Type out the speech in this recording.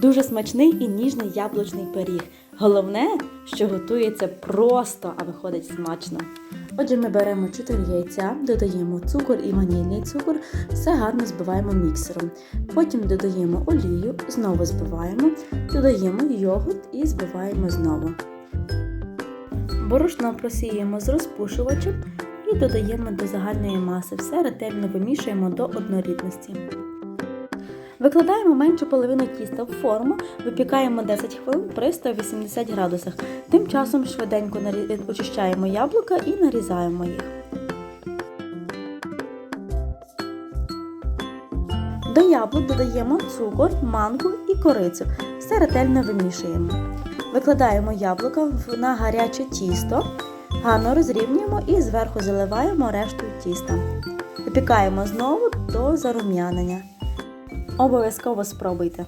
Дуже смачний і ніжний яблучний пиріг. Головне, що готується просто, а виходить смачно. Отже, ми беремо 4 яйця, додаємо цукор і ванільний цукор, все гарно збиваємо міксером. Потім додаємо олію, знову збиваємо, додаємо йогурт і збиваємо знову. Борошно просіємо з розпушувачем і додаємо до загальної маси. Все ретельно вимішуємо до однорідності. Викладаємо меншу половину тіста в форму, випікаємо 10 хвилин при 180 градусах. Тим часом швиденько очищаємо яблука і нарізаємо їх. До яблук додаємо цукор, манку і корицю. Все ретельно вимішуємо. Викладаємо яблука на гаряче тісто, гарно розрівнюємо і зверху заливаємо рештою тіста. Випікаємо знову до зарум'янення. Обов'язково спробуйте.